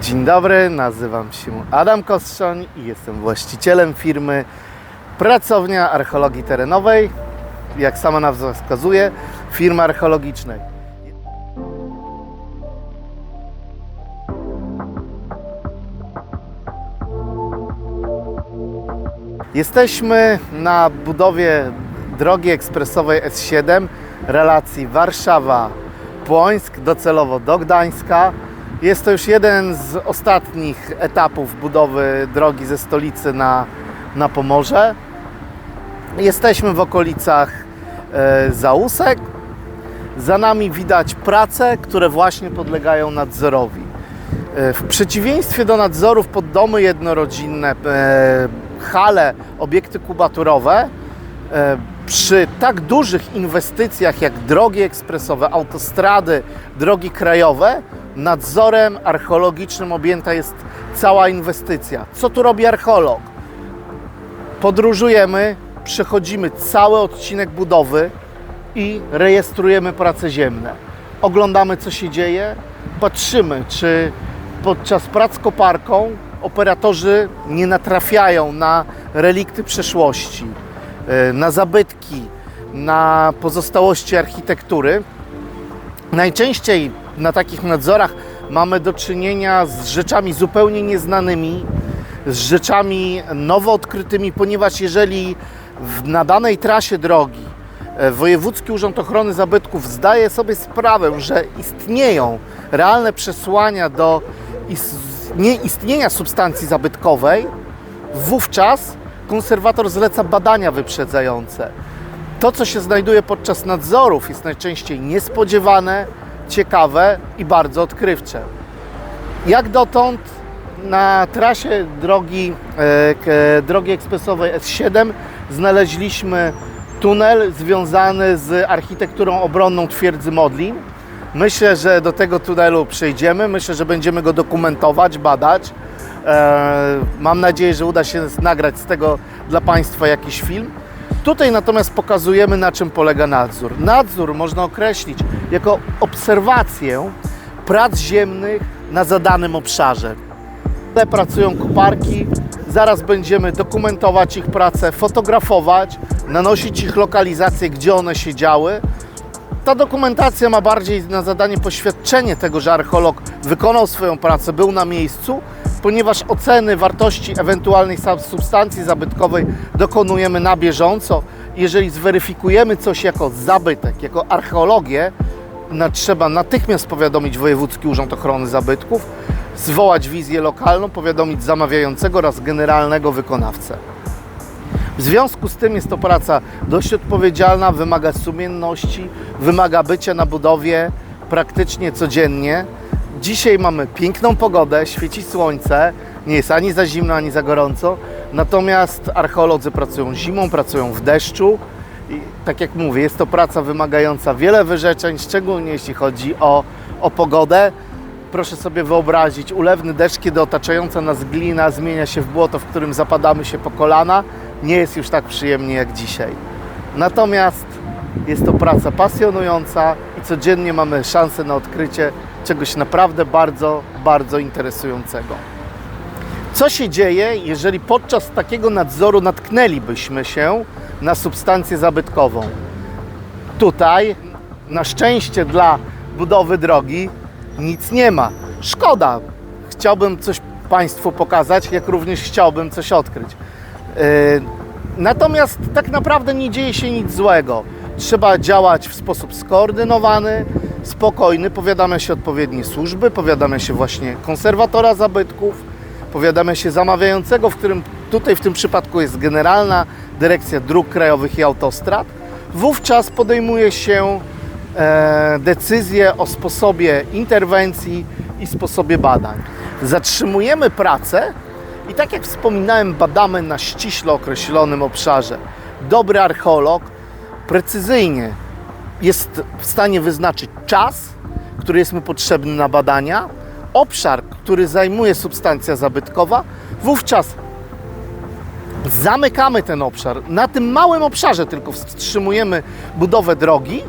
Dzień dobry, nazywam się Adam Kostrzoń i jestem właścicielem firmy Pracownia Archeologii Terenowej, jak sama nazwa wskazuje, firmy archeologicznej. Jesteśmy na budowie drogi ekspresowej S7 relacji Warszawa-Płońsk, docelowo do Gdańska. Jest to już jeden z ostatnich etapów budowy drogi ze stolicy na, na Pomorze. Jesteśmy w okolicach e, Załusek. Za nami widać prace, które właśnie podlegają nadzorowi. E, W przeciwieństwie do nadzorów pod domy jednorodzinne, e, hale, obiekty kubaturowe, e, przy tak dużych inwestycjach jak drogi ekspresowe, autostrady, drogi krajowe, nadzorem archeologicznym objęta jest cała inwestycja. Co tu robi archeolog? Podróżujemy, przechodzimy cały odcinek budowy i rejestrujemy prace ziemne. Oglądamy, co się dzieje, patrzymy, czy podczas prac koparką operatorzy nie natrafiają na relikty przeszłości, na zabytki, na pozostałości architektury. Najczęściej na takich nadzorach mamy do czynienia z rzeczami zupełnie nieznanymi, z rzeczami nowo odkrytymi, ponieważ jeżeli na danej trasie drogi e, Wojewódzki Urząd Ochrony Zabytków zdaje sobie sprawę, że istnieją realne przesłania do is- nieistnienia substancji zabytkowej, wówczas konserwator zleca badania wyprzedzające. To, co się znajduje podczas nadzorów, jest najczęściej niespodziewane, ciekawe i bardzo odkrywcze. Jak dotąd na trasie drogi, e, drogi ekspresowej S7 znaleźliśmy tunel związany z architekturą obronną twierdzy Modlin. Myślę, że do tego tunelu przejdziemy. Myślę, że będziemy go dokumentować, badać. E, Mam nadzieję, że uda się nagrać z tego dla Państwa jakiś film. Tutaj natomiast pokazujemy, na czym polega nadzór. Nadzór można określić jako obserwację prac ziemnych na zadanym obszarze. Te pracują koparki, zaraz będziemy dokumentować ich pracę, fotografować, nanosić ich lokalizację, gdzie one się działy. Ta dokumentacja ma bardziej na zadanie poświadczenie tego, że archeolog wykonał swoją pracę, był na miejscu, ponieważ oceny wartości ewentualnej sub- substancji zabytkowej dokonujemy na bieżąco. Jeżeli zweryfikujemy coś jako zabytek, jako archeologię, na, trzeba natychmiast powiadomić Wojewódzki Urząd Ochrony Zabytków, zwołać wizję lokalną, powiadomić zamawiającego oraz generalnego wykonawcę. W związku z tym jest to praca dość odpowiedzialna, wymaga sumienności, wymaga bycia na budowie praktycznie codziennie. Dzisiaj mamy piękną pogodę, świeci słońce, nie jest ani za zimno, ani za gorąco. Natomiast archeolodzy pracują zimą, pracują w deszczu. I tak jak mówię, jest to praca wymagająca wiele wyrzeczeń, szczególnie jeśli chodzi o, o pogodę. Proszę sobie wyobrazić, ulewny deszcz, kiedy otaczająca nas glina zmienia się w błoto, w którym zapadamy się po kolana, nie jest już tak przyjemnie jak dzisiaj. Natomiast jest to praca pasjonująca i codziennie mamy szansę na odkrycie czegoś naprawdę bardzo, bardzo interesującego. Co się dzieje, jeżeli podczas takiego nadzoru natknęlibyśmy się na substancję zabytkową? Tutaj, na szczęście dla budowy drogi, nic nie ma. Szkoda. Chciałbym coś Państwu pokazać, jak również chciałbym coś odkryć. Yy, Natomiast tak naprawdę nie dzieje się nic złego. Trzeba działać w sposób skoordynowany, spokojny. Powiadamy się odpowiednie służby, powiadamy się właśnie konserwatora zabytków, powiadamy się zamawiającego, w którym tutaj w tym przypadku jest Generalna Dyrekcja Dróg Krajowych i Autostrad. Wówczas podejmuje się e, decyzję o sposobie interwencji i sposobie badań. Zatrzymujemy pracę i tak jak wspominałem, badamy na ściśle określonym obszarze. Dobry archeolog precyzyjnie jest w stanie wyznaczyć czas, który jest mu potrzebny na badania, obszar, który zajmuje substancja zabytkowa, wówczas zamykamy ten obszar. Na tym małym obszarze tylko wstrzymujemy budowę drogi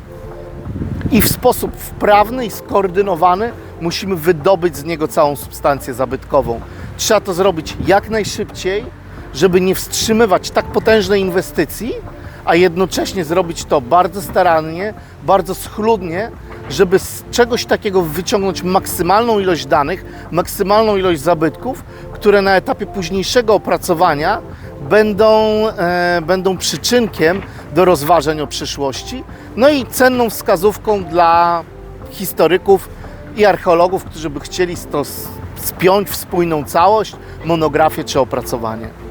i w sposób wprawny i skoordynowany musimy wydobyć z niego całą substancję zabytkową. Trzeba to zrobić jak najszybciej, żeby nie wstrzymywać tak potężnej inwestycji, a jednocześnie zrobić to bardzo starannie, bardzo schludnie, żeby z czegoś takiego wyciągnąć maksymalną ilość danych, maksymalną ilość zabytków, które na etapie późniejszego opracowania będą, e, będą przyczynkiem do rozważań o przyszłości, no i cenną wskazówką dla historyków i archeologów, którzy by chcieli to spiąć w spójną całość, monografię czy opracowanie.